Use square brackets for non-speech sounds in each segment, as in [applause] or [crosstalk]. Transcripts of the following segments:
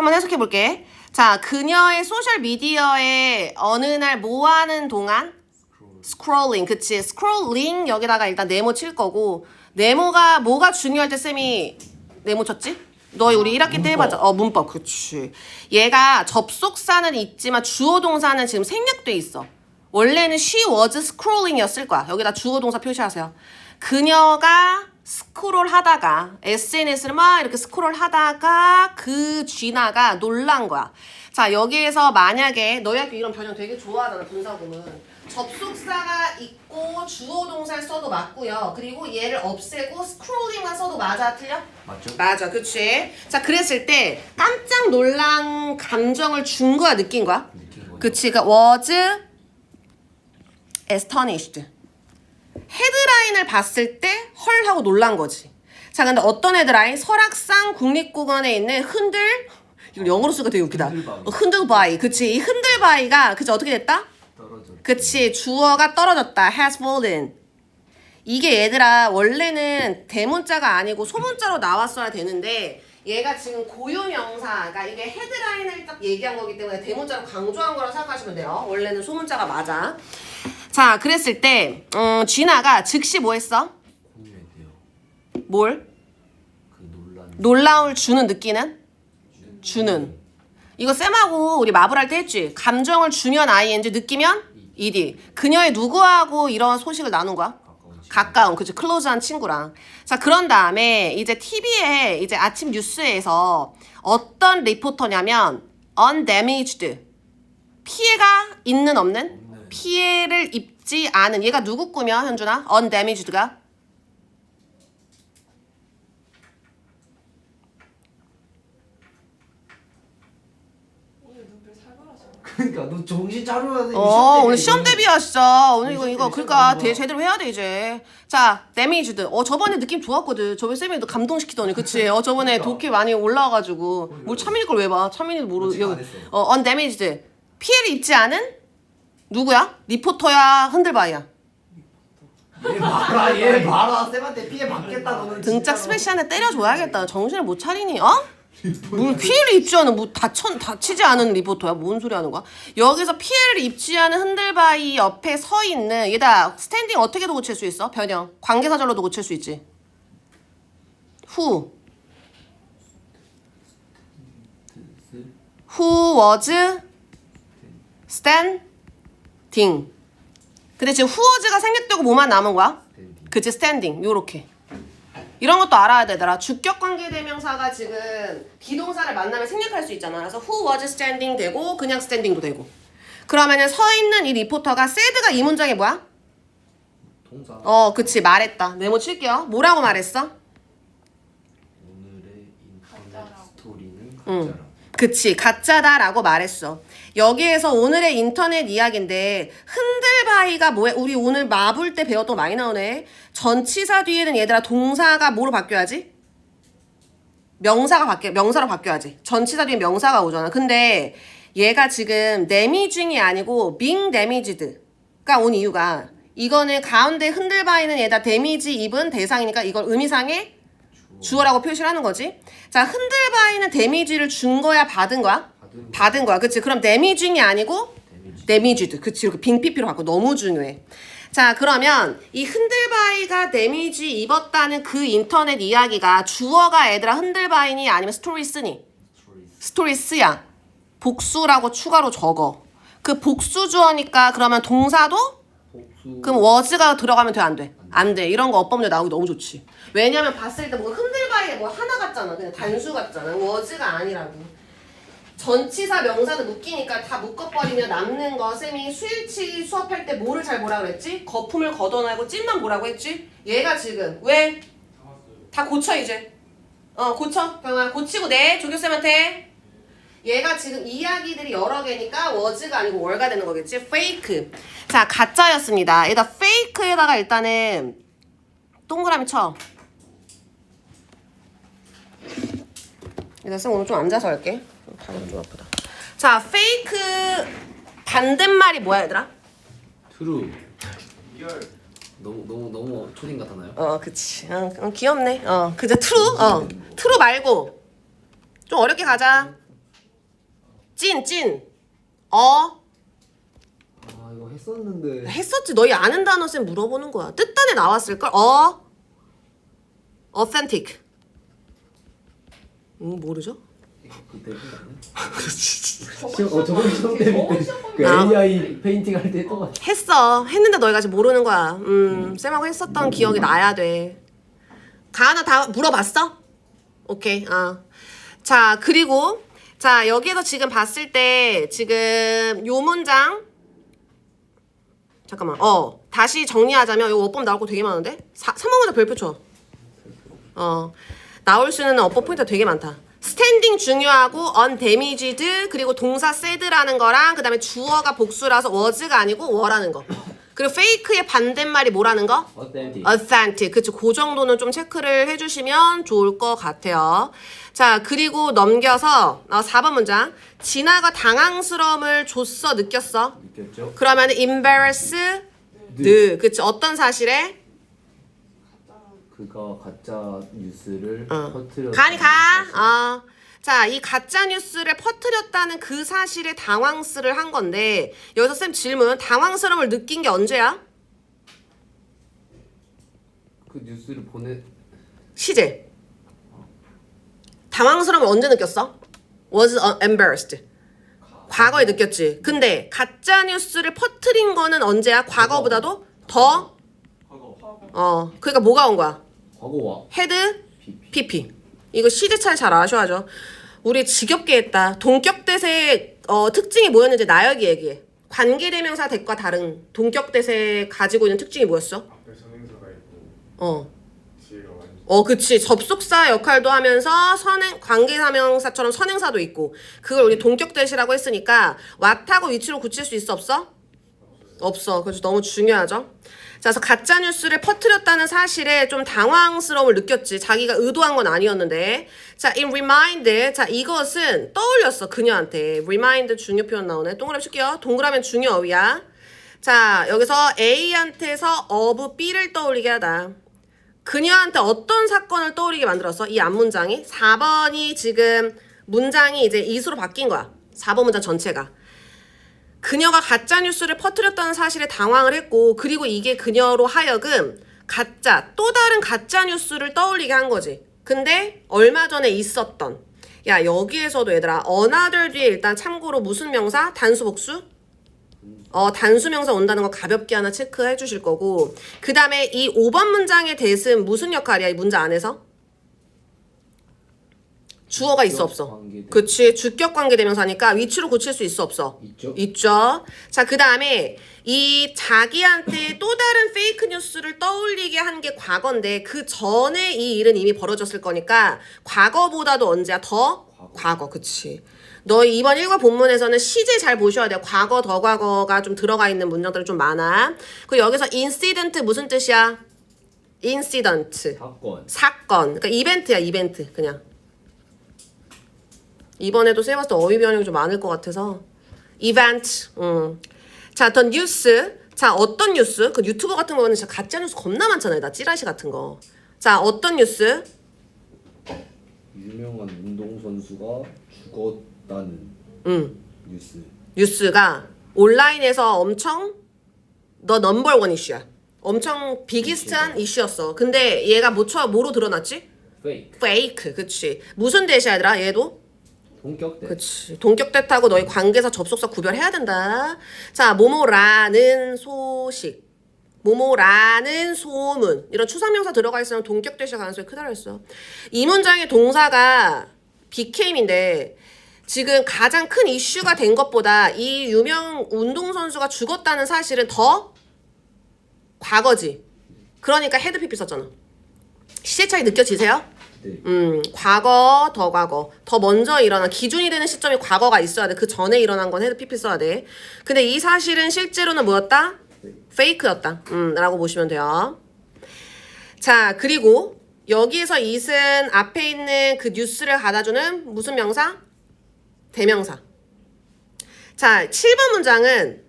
한번 해석해 볼게. 자, 그녀의 소셜 미디어에 어느 날 뭐 하는 동안? 스크롤링, 그치? 스크롤링. 여기다가 일단 네모 칠 거고 네모가 뭐가 중요할 때 쌤이 네모 쳤지? 너 우리 1학기 때 해봤자. 어 문법. 그치. 얘가 접속사는 있지만 주어 동사는 지금 생략돼 있어. 원래는 she was scrolling이었을 거야. 여기다 주어 동사 표시하세요. 그녀가 스크롤 하다가 SNS를 막 이렇게 스크롤 하다가 그 쥐나가 놀란 거야 자 여기에서 만약에 너희 학교 이런 변형 되게 좋아하잖아 분사구문 접속사가 있고 주어 동사를 써도 맞고요 그리고 얘를 없애고 스크롤링만 써도 맞아 틀려? 맞죠? 맞아, 그치? 자, 그랬을 때 깜짝 놀란 감정을 준 거야, 느낀 거야? 느낀 거죠. 그치? 그니까 was astonished. 헤드라인을 봤을 때 헐 하고 놀란 거지. 자, 근데 어떤 헤드라인? 설악산 국립공원에 있는 흔들 이거 영어로 쓰니까 되게 웃기다. 흔들바위. 어, 흔들바위. 그치? 이 흔들바위가 그치 어떻게 됐다? 떨어져. 그치 주어가 떨어졌다 has fallen 이게 얘들아 원래는 대문자가 아니고 소문자로 나왔어야 되는데 얘가 지금 고유명사 그러니까 이게 헤드라인을 딱 얘기한 거기 때문에 대문자로 강조한 거라고 생각하시면 돼요 원래는 소문자가 맞아 자 그랬을 때 음, 쥐나가 즉시 뭐 했어? 뭘? 놀라움을 주는 느끼는? 주는 이거 쌤하고 우리 마블 할 때 했지 감정을 주면 ing 느끼면 ed 그녀의 누구하고 이런 소식을 나눈 거야? 가까운 그치 클로즈한 친구랑 자 그런 다음에 이제 TV에 이제 아침 뉴스에서 어떤 리포터냐면 undamaged 피해가 있는 없는. 피해를 입지 않은 얘가 누구 꾸며 현준아? undamaged가? 그러니까 너 정신 차려야 돼. 어 오늘 시험 대비야 진짜 오늘 이거 이거 그러니까 대. 제대로 해야 돼 이제. 자 데미지드 어 저번에 느낌 좋았거든. 저번에 쌤이 너 감동시키더니 그치? 어 저번에 그러니까. 독해 많이 올라와가지고. 뭘 차민이 걸 왜 봐? 차민이도 모르 안 했어. 어 언데미지드 피해를 입지 않은 누구야? 리포터야? 흔들바이야? 얘 봐라, 얘 봐라. 쌤한테 피해 받겠다 너는. 등짝. 스매시한테 때려줘야겠다. 정신을 못 차리니 어? 뭘 피해를 입지 않은 뭐 다쳐 다치지 않은 리포터야? 뭔 소리 하는 거야? 여기서 피해를 입지 않은 흔들바위 옆에 서 있는 얘다 스탠딩 어떻게도 고칠 수 있어? 변형. 관계사절로도 고칠 수 있지. who who was standing. 근데 지금 was가 생략되고 뭐만 남은 거야. 그치 스탠딩 요렇게. 이런 것도 알아야 되더라. 주격 관계 대명사가 지금 비동사를 만나면 생략할 수 있잖아. 그래서 who was standing 되고 그냥 standing도 되고. 그러면은 서 있는 이 리포터가 said가 이 문장이 뭐야? 동사. 어 그치. 말했다. 메모 칠게요. 뭐라고 말했어? 오늘의 인터넷 스토리는 응. 가짜라. 그치. 가짜다라고 말했어 여기에서 오늘의 인터넷 이야기인데 흔들바위가 뭐야 우리 오늘 마블 때 배웠던 거 많이 나오네 전치사 뒤에는 얘들아 동사가 뭐로 바뀌어야지? 명사가 바뀌어 명사로 바뀌어야지 전치사 뒤에 명사가 오잖아 근데 얘가 지금 damaging이 아니고 being damaged가 온 이유가 이거는 가운데 흔들바위는 얘다 데미지 입은 대상이니까 이걸 의미상의 주어라고 표시를 하는 거지. 자, 흔들바위는 데미지를 준 거야, 받은 거야? 받은 받은 거야. 그치? 그럼 데미징이 아니고 데미지. 데미지드. 그치? 이렇게 빙피피로 바꿔. 너무 중요해. 자, 그러면 이 흔들바위가 데미지 입었다는 그 인터넷 이야기가 주어가 애들아 흔들바위니 아니면 스토리 쓰니? 스토리. 스토리 쓰야. 복수라고 추가로 적어. 그 복수 주어니까 그러면 동사도 복수. 그럼 was가 들어가면 돼, 안 돼? 안 돼. 이런 거 어법문제 나오기 너무 좋지. 왜냐면 봤을 때 뭔가 흔들바위에 뭐 하나 같잖아. 그냥 단수 같잖아. was가 아니라고. 전치사 명사도 묶이니까 다 묶어버리면 남는 거 쌤이 수일치 수업할 때 뭐를 잘 보라 그랬지? 거품을 걷어내고 찐만 보라고 했지? 얘가 지금 왜? 다 고쳐 이제. 어 고쳐 병아 고치고 내 조교쌤한테. 얘가 지금 이야기들이 여러 개니까 was가 아니고 were가 되는 거겠지? fake. 자, 가짜였습니다. 여기다 fake에다가 일단은 동그라미 쳐. 일단 쌤 오늘 좀 앉아서 할게. 다리가 좀 아프다. 자, fake 반대말이 뭐야, 얘들아? 트루. 너무 너무 너무 초딩 같았나요? 어, 그치. 어, 어, 귀엽네. 어, 그저 true. 어, true 말고 좀 어렵게 가자. 찐, 찐. 어, 아 이거 했었는데. 했었지. 너희 아는 단어 쌤 물어보는 거야. 뜻단에 나왔을걸? 어, authentic. 음, 모르죠? 시험 어 저번 시험 때문에 그 아. AI 페인팅 할때 또. 했어. 했는데 너희가 지금 모르는 거야. 음, 쌤하고 했었던 기억이 나야 돼. 가은아 다 물어봤어? 오케이. 아. 자, 그리고 자, 여기에서 지금 봤을 때 지금 요 문장 잠깐만. 어. 다시 정리하자면 요 어법 나올 거 되게 많은데? 3번 문장 별표 쳐. 어. 나올 수 있는 어법 포인트가 되게 많다. 스탠딩 중요하고 undamaged 그리고 동사 said라는 거랑 그다음에 주어가 복수라서 was가 아니고 were라는 거. 그리고 fake의 반대말이 뭐라는 거? 어땠지? authentic. 그쵸. 그 정도는 좀 체크를 해주시면 좋을 것 같아요. 자, 그리고 넘겨서 어, 4번 문장. 진아가 당황스러움을 줬어, 느꼈어. 느꼈죠? 그러면 embarrass, 느. 그치. 어떤 사실에? 그가 가짜 뉴스를 어. 퍼뜨려. 가니 가. 어. 자, 이 가짜 뉴스를 퍼뜨렸다는 그 사실에 당황스를 한 건데 여기서 쌤 질문. 당황스러움을 느낀 게 언제야? 그 뉴스를 보내. 시제. 당황스러움을 언제 느꼈어? Was embarrassed. 과거에 느꼈지. 근데 가짜 뉴스를 퍼뜨린 거는 언제야? 과거보다도 더 어. 그러니까 뭐가 온 거야? 과거와 헤드 PP. 이거 시제 차이 잘 아셔야죠. 우리 지겹게 했다. 동격 대세 어, 특징이 뭐였는지 나열기 얘기해. 관계대명사 대과 다른 동격 대세 가지고 있는 특징이 뭐였어? 앞에 선행사가 있고 어. 뒤에가 완전 어, 그치. 접속사 역할도 하면서 선행, 관계사명사처럼 선행사도 있고, 그걸 우리 동격대시라고 했으니까, 왓하고 위치로 굳힐 수 있어, 없어? 없어. 그래서 너무 중요하죠. 자, 그래서 가짜 뉴스를 퍼뜨렸다는 사실에 좀 당황스러움을 느꼈지. 자기가 의도한 건 아니었는데. 자, in remind. 자, 이것은 떠올렸어, 그녀한테. remind 중요 표현 나오네. 동그라미 칠게요. 동그라미는 중요 어휘야. 자, 여기서 A한테서 of B를 떠올리게 하다. 그녀한테 어떤 사건을 떠올리게 만들었어? 이 앞문장이 4번이 지금 문장이 이제 이수로 바뀐 거야. 4번 문장 전체가. 그녀가 가짜 뉴스를 퍼뜨렸다는 사실에 당황을 했고 그리고 이게 그녀로 하여금 가짜 또 다른 가짜 뉴스를 떠올리게 한 거지. 근데 얼마 전에 있었던 야 여기에서도 얘들아 another 뒤에 일단 참고로 무슨 명사? 단수 복수? 어, 단수명사 온다는 거 가볍게 하나 체크해 주실 거고 그 다음에 이 5번 문장의 대신 무슨 역할이야 이 문장 안에서? 주어가 있어 없어? 관계대- 그치 주격 관계 대명사니까 위치로 고칠 수 있어 없어? 있죠? 있죠. 자, 그 다음에 이 자기한테 또 다른 페이크 뉴스를 떠올리게 한 게 과거인데 그 전에 이 일은 이미 벌어졌을 거니까 과거보다도 언제야? 더? 과거. 과거. 그치. 너희 이번 일과 본문에서는 시제 잘 보셔야 돼요. 과거, 더 과거가 좀 들어가 있는 문장들이 좀 많아. 그리고 여기서 incident 무슨 뜻이야? incident. 사건. 사건. 그러니까 이벤트야, 이벤트. 그냥. 이번에도 때 어휘 변형이 좀 많을 것 같아서. 이벤트. 음. 자, 더 뉴스. 자, 어떤 뉴스? 그 유튜버 같은 거는 진짜 가짜 뉴스 겁나 많잖아요. 나 찌라시 같은 거. 자, 어떤 뉴스? 유명한 운동 선수가 죽었다는 음. 뉴스. 뉴스가 온라인에서 엄청 더 넘버 원 이슈야. 엄청 비기스트한 이슈였어. 근데 얘가 뭐쳐 뭐로 드러났지? 페이크. 페이크. 그치. 무슨 얘들아? 얘도? 본격대. 그치. 동격대 타고 너희 관계사 접속사 구별해야 된다. 자, 모모라는 소식. 모모라는 소문. 이런 추상명사 들어가 있으면 동격대시 가능성이 크다고 했어. 이 문장의 동사가 became인데 지금 가장 큰 이슈가 된 것보다 이 유명 운동선수가 죽었다는 사실은 더 과거지. 그러니까 헤드피피 썼잖아. 시제 차이 느껴지세요? 네. 음, 과거, 더 과거. 더 먼저 일어난, 기준이 되는 시점이 과거가 있어야 돼. 그 전에 일어난 건 헤드 PP 써야 돼. 근데 이 사실은 실제로는 뭐였다? 페이크였다. 음, 라고 보시면 돼요. 자, 그리고 여기에서 이은 앞에 있는 그 뉴스를 갖다주는 무슨 명사? 대명사. 자, 7번 문장은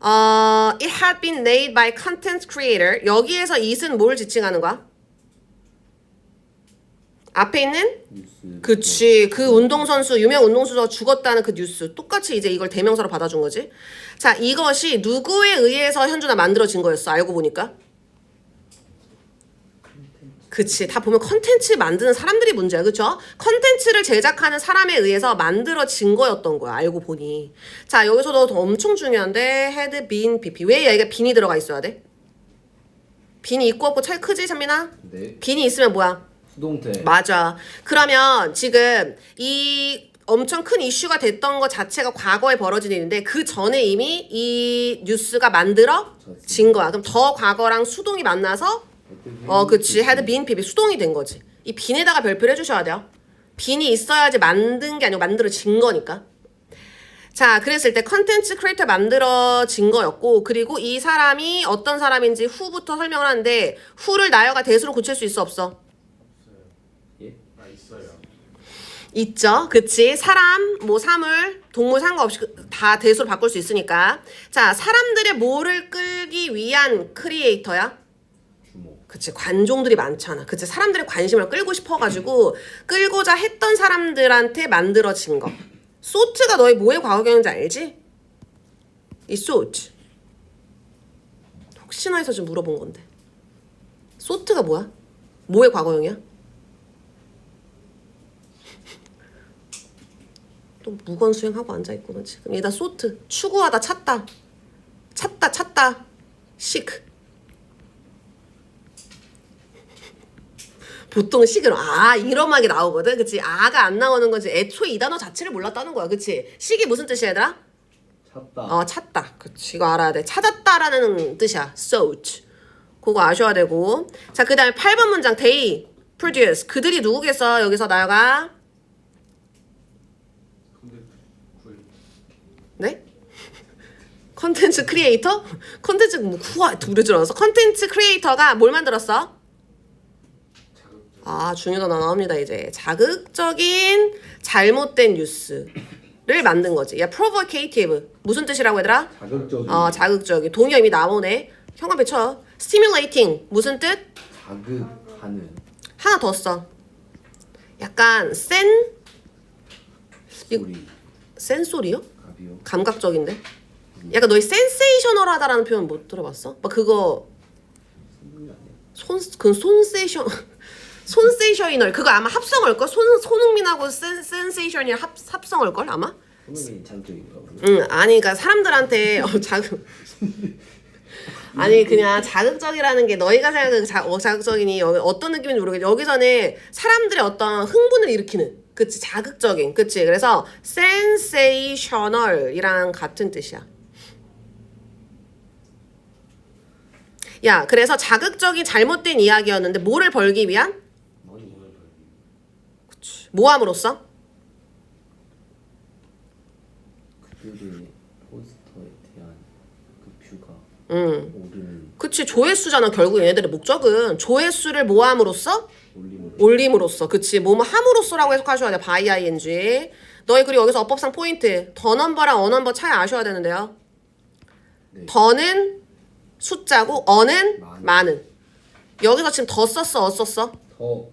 어, it had been made by content creator. 여기에서 it은 뭘 지칭하는 거야? 앞에 있는 뉴스. 그치. 그 운동선수 유명 운동선수가 죽었다는 그 뉴스. 똑같이 이제 이걸 대명사로 받아준 거지. 자 이것이 누구에 의해서 현준아 만들어진 거였어? 알고 보니까? 그치. 다 보면 컨텐츠 만드는 사람들이 문제야. 그쵸? 컨텐츠를 제작하는 사람에 의해서 만들어진 거였던 거야 알고 보니. 자 여기서도 더 엄청 중요한데 헤드 빈 비피 왜 여기가 빈이 들어가 있어야 돼? 빈이 있고 없고 차이 크지 찬민아? 네. 빈이 있으면 뭐야 수동태. 맞아. 그러면 지금 이 엄청 큰 이슈가 됐던 것 자체가 과거에 벌어진 일인데 그 전에 이미 이 뉴스가 만들어진 거야. 그럼 더 과거랑 수동이 만나서 어 그치 had been 비비 수동이 된 거지. 이 빈에다가 별표를 해주셔야 돼요. 빈이 있어야지 만든 게 아니고 만들어진 거니까. 자, 그랬을 때 컨텐츠 크리에이터 만들어진 거였고, 그리고 이 사람이 어떤 사람인지 후부터 설명을 하는데, 후를 나여가 대수로 고칠 수 있어, 없어? 예. 아 있어요. 있죠. 그치. 사람, 뭐 사물, 동물 상관없이 그- 다 대수로 바꿀 수 있으니까. 자, 사람들의 뭐를 끌기 위한 크리에이터야? 그치. 관종들이 많잖아. 그치. 사람들의 관심을 끌고 싶어가지고 끌고자 했던 사람들한테 만들어진 거. 소트가 너의 뭐의 과거형인지 알지? 이 소트. 혹시나 해서 좀 물어본 건데. 소트가 뭐야? 뭐의 과거형이야? 또 무건 수행하고 앉아있구나 지금. 얘다 소트. 추구하다 찾다. 찾다 찾다. 시크 보통 식은 아 이러막이 나오거든 그치? 아가 안 나오는 거지. 애초에 이 단어 자체를 몰랐다는 거야 그치? 식이 무슨 뜻이야 얘들아? 찾다. 어 찾다. 그치. 이거 알아야 돼. 찾았다라는 뜻이야. Sought 그거 아셔야 되고. 자그 다음에 8번 문장. they produce. 그들이 누구겠어? 여기서 나여가 근데 구해. 네? [laughs] 컨텐츠 크리에이터? 컨텐츠 뭐 후아 둘이 줄 알았어 컨텐츠 크리에이터가 뭘 만들었어? 아 중요한 단어 나옵니다 이제 자극적인 잘못된 뉴스를 만든 거지 야 provocative 무슨 뜻이라고 얘들아? 자극적인. 어 자극적인 동요 이미 나오네 형광펜 쳐 stimulating 무슨 뜻? 자극하는. 하나 더 써. 약간 센 소리. 센 소리요? 감각적인데? 약간 너희 센세이셔널하다라는 표현 못 들어봤어? 막 그거 선생님 아니야? 손, 그 손세이션 손세이셔널 그거 아마 합성어일 걸? 손 손흥민하고 센 센세이션이 합 합성어일 걸 아마? 선생님이 자극적인가 보네. 응 아니 그러니까 사람들한테 [laughs] 어, 자극 아니 그냥 자극적이라는 게 너희가 생각하는 자, 어, 자극적이니 여기 어떤 느낌인지 모르겠 여기서는 사람들의 어떤 흥분을 일으키는 그치 자극적인 그치. 그래서 sensational이랑 같은 뜻이야. 야 그래서 자극적인 잘못된 이야기였는데 뭐를 벌기 위한? 머니. 모함으로써? 그들의 포스터에 대한 그 뷰가 음 오르는 그치 조회수잖아 결국 얘네들의 목적은 조회수를 모함으로써 올림으로. 올림으로써 그치 뭐뭐 함으로써라고 해석하셔야 돼 바이 ing. 너희 그리고 여기서 어법상 포인트 더 넘버랑 어 넘버 차이 아셔야 되는데요. 네. 더는 숫자고 어는 많은. 많은. 여기서 지금 더 썼어 어 썼어? 더.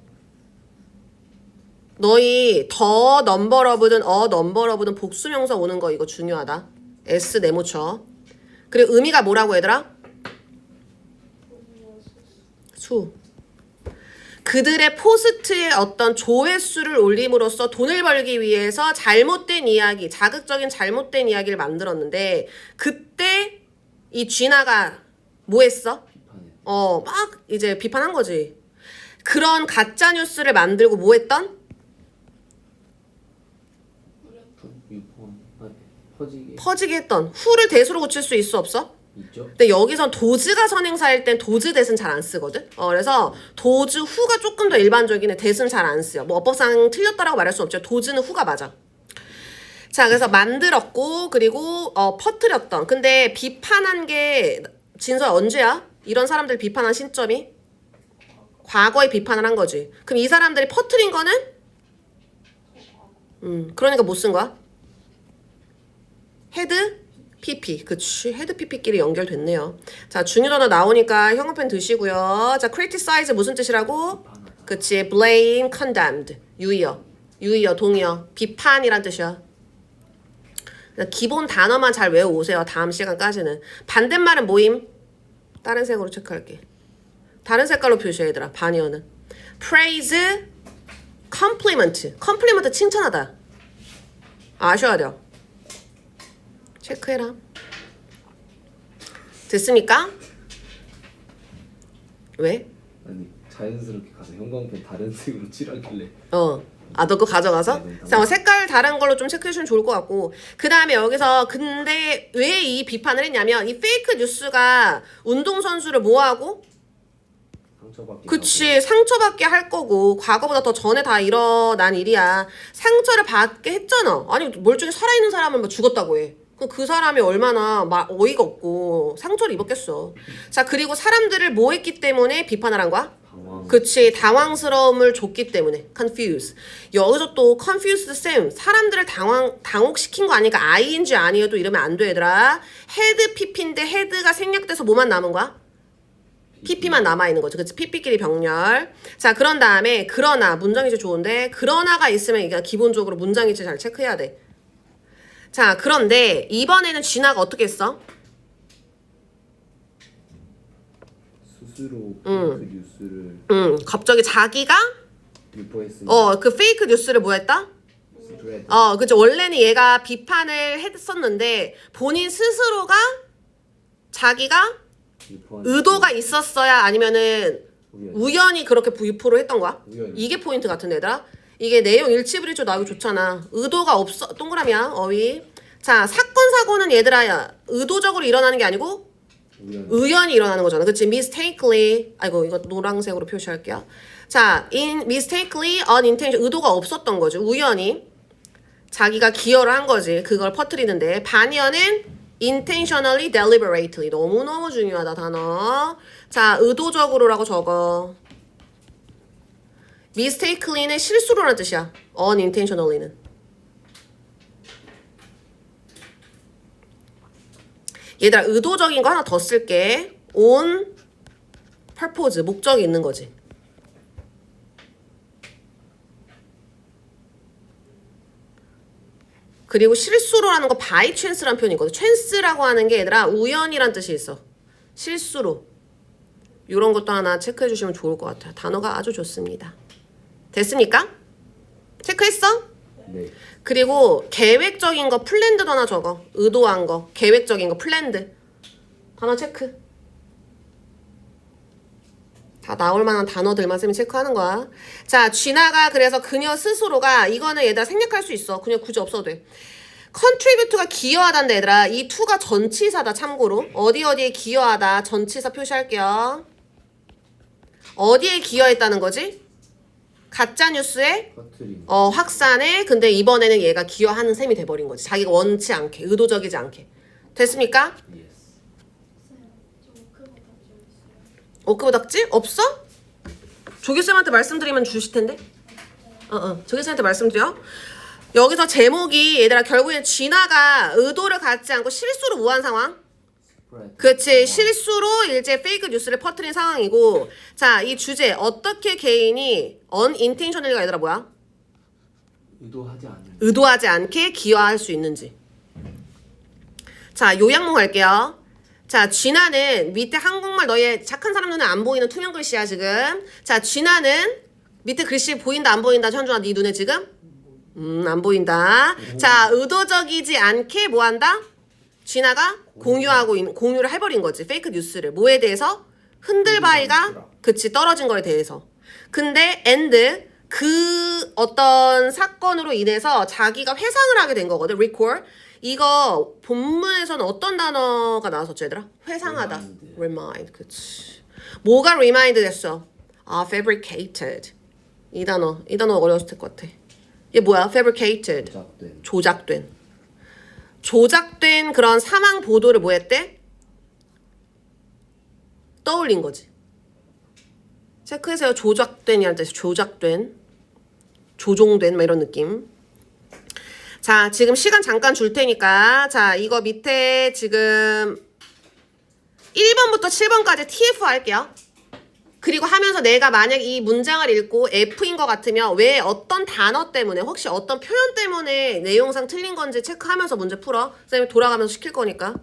너희 더 넘버러브든 어 넘버러브든 복수명사 오는 거 이거 중요하다. S 네모쳐. 그리고 의미가 뭐라고 얘들아? 수 그들의 포스트에 어떤 조회수를 올림으로써 돈을 벌기 위해서 잘못된 이야기, 자극적인 잘못된 이야기를 만들었는데 그때 이 쥐나가 뭐 했어? 어, 막 이제 비판한 거지. 그런 가짜 뉴스를 만들고 뭐 했던? 유포. 아, 퍼지게 퍼지게 했던. 후를 대수로 고칠 수 있어 없어? 있죠. 근데 여기선 도즈가 선행사일 땐 도즈 대는 잘안 쓰거든. 어, 그래서 도즈 후가 조금 더 일반적이네. 대는 잘안 쓰여. 뭐 어법상 틀렸다라고 말할 수 없죠. 도즈는 후가 맞아. 자, 그래서 만들었고 그리고 어, 퍼뜨렸던. 근데 비판한 게 진서 언제야? 이런 사람들 비판한 신점이 과거에 비판을 한 거지. 그럼 이 사람들이 퍼뜨린 거는 음, 그러니까 못 쓴 거야. 헤드 PP. 그치. 헤드 PP끼리 연결됐네요. 자, 중요 단어 나오니까 형광펜 드시고요. 자, criticize 무슨 뜻이라고? 그치 blame, condemned 유의어 유의어 동의어 비판이란 뜻이야 그러니까 기본 단어만 잘 외워오세요 다음 시간까지는 반대말은 모임 다른 색으로 체크할게 다른 색깔로 표시해 얘들아 반이어는 praise, compliment compliment 칭찬하다 아셔야 돼요 체크해라 됐습니까? 왜? 아니 자연스럽게 가서 형광펜 다른 색으로 [laughs] 칠하길래 어. 아, 너 그거 가져가서? 네, 네, 자, 뭐 색깔 다른 걸로 좀 체크해주면 좋을 것 같고. 그 다음에 여기서, 근데 왜 이 비판을 했냐면, 이 페이크 뉴스가 운동선수를 뭐하고? 상처받기 그치, 상처받게 할 거고, 과거보다 더 전에 다 일어난 일이야. 상처를 받게 했잖아. 아니, 멀쩡히 살아있는 사람은 뭐 죽었다고 해. 그럼 그 사람이 얼마나 마, 어이가 없고, 상처를 입었겠어. 자, 그리고 사람들을 뭐 했기 때문에 비판을 한 거야? 그치 당황스러움을 줬기 때문에. confuse 여기서 또 confused 쌤 사람들을 당황 당혹시킨 거 아니까 ing 아니어도 이러면 안 돼 얘들아. Head pp인데 head가 생략돼서 뭐만 남은 거야? pp만 남아 있는 거죠 그치? Pp끼리 병렬. 자 그런 다음에 그러나. 문장이제 좋은데 그러나가 있으면 이게 기본적으로 문장이제 잘 체크해야 돼 자 그런데 이번에는 진아가 어떻게 했어? 스스로 음. 그 뉴스를 음 갑자기 자기가 어그 페이크 뉴스를 뭐 했다? 스프레드 어, 그죠. 원래는 얘가 비판을 했었는데 본인 스스로가 자기가 유포한 의도가 있었어야 아니면은 우연히. 우연히 그렇게 부유포를 했던 거야? 우연히. 이게 포인트 같은 애들아. 이게 내용 일치불이죠 나오기 좋잖아. 의도가 없어 동그라미야 어휘. 자 사건 사고는 얘들아 야 의도적으로 일어나는 게 아니고 우연히 의연히 일어나는 거잖아. 그치? mistakenly. 아이고, 이거 노란색으로 표시할게요. 자, in mistakenly, unintentional. 의도가 없었던 거죠. 우연히. 자기가 기여를 한 거지. 그걸 퍼뜨리는데. 반이어는 intentionally, deliberately. 너무너무 중요하다, 단어. 자, 의도적으로라고 적어. Mistakenly는 실수로라는 뜻이야. unintentionally는. 얘들아 의도적인 거 하나 더 쓸게. on purpose 목적이 있는 거지. 그리고 실수로라는 거 by chance라는 표현이 있거든. chance라고 하는 게 얘들아 우연이란 뜻이 있어. 실수로. 이런 것도 하나 체크해 주시면 좋을 것 같아요. 단어가 아주 좋습니다. 됐습니까? 체크했어? 네 그리고 계획적인 거 플랜드도 하나 적어. 의도한 거. 계획적인 거 플랜드. 단어 체크. 다 나올 만한 단어들만 쌤이 체크하는 거야. 자, 쥐나가 그래서 그녀 스스로가 이거는 얘들아 생략할 수 있어. 그냥 굳이 없어도 돼. 컨트리뷰트가 기여하다인데 얘들아 이 투가 전치사다 참고로 어디 어디에 기여하다 전치사 표시할게요. 어디에 기여했다는 거지? 가짜 뉴스에 퍼트림 어, 확산에 근데 이번에는 얘가 기여하는 셈이 돼버린 거지. 자기가 원치 않게, 의도적이지 않게. 됐습니까? 예스 오크보 닥지? 없어? 조교쌤한테 말씀드리면 주실 텐데? 어, 어. 조교쌤한테 말씀드려. 여기서 제목이 얘들아 결국엔 진아가 의도를 갖지 않고 실수로 무한 상황? 그치 실수로 이제 페이크 뉴스를 퍼뜨린 상황이고 자 이 주제 어떻게 개인이 unintentionally가 얘들아 뭐야? 의도하지 않은 의도하지 않게 기여할 수 있는지. 자, 요약문 갈게요. 자, 쥐나는 밑에 한국말 너의 착한 사람 눈에 안 보이는 투명 글씨야, 지금. 자, 쥐나는 밑에 글씨 보인다, 안 보인다, 현준아, 네 눈에 지금? 음, 안 보인다. 자, 의도적이지 않게 뭐 한다? 쥐나가 공유하고, 있, 공유를 해버린 거지. 페이크 뉴스를. 뭐에 대해서? 흔들바위가, 그치, 떨어진 거에 대해서. 근데, and, 그 어떤 사건으로 인해서 자기가 회상을 하게 된 거거든. recall. 이거 본문에서는 어떤 단어가 나왔었죠, 얘들아? 회상하다. Remind. remind. 그치. 뭐가 remind 됐어? 아, fabricated. 이 단어. 이 단어 어려웠을 것 같아. 얘 뭐야? fabricated. 조작된 조작된. 조작된 그런 사망 보도를 뭐 했대? 떠올린 거지. 체크해서요. 조작된이라는 뜻이 조작된. 조종된 막 이런 느낌. 자, 지금 시간 잠깐 줄 테니까 자, 이거 밑에 지금 1번부터 7번까지 TF 할게요. 그리고 하면서 내가 만약 이 문장을 읽고 F인 것 같으면 왜 어떤 단어 때문에 혹시 어떤 표현 때문에 내용상 틀린 건지 체크하면서 문제 풀어. 선생님이 돌아가면서 시킬 거니까.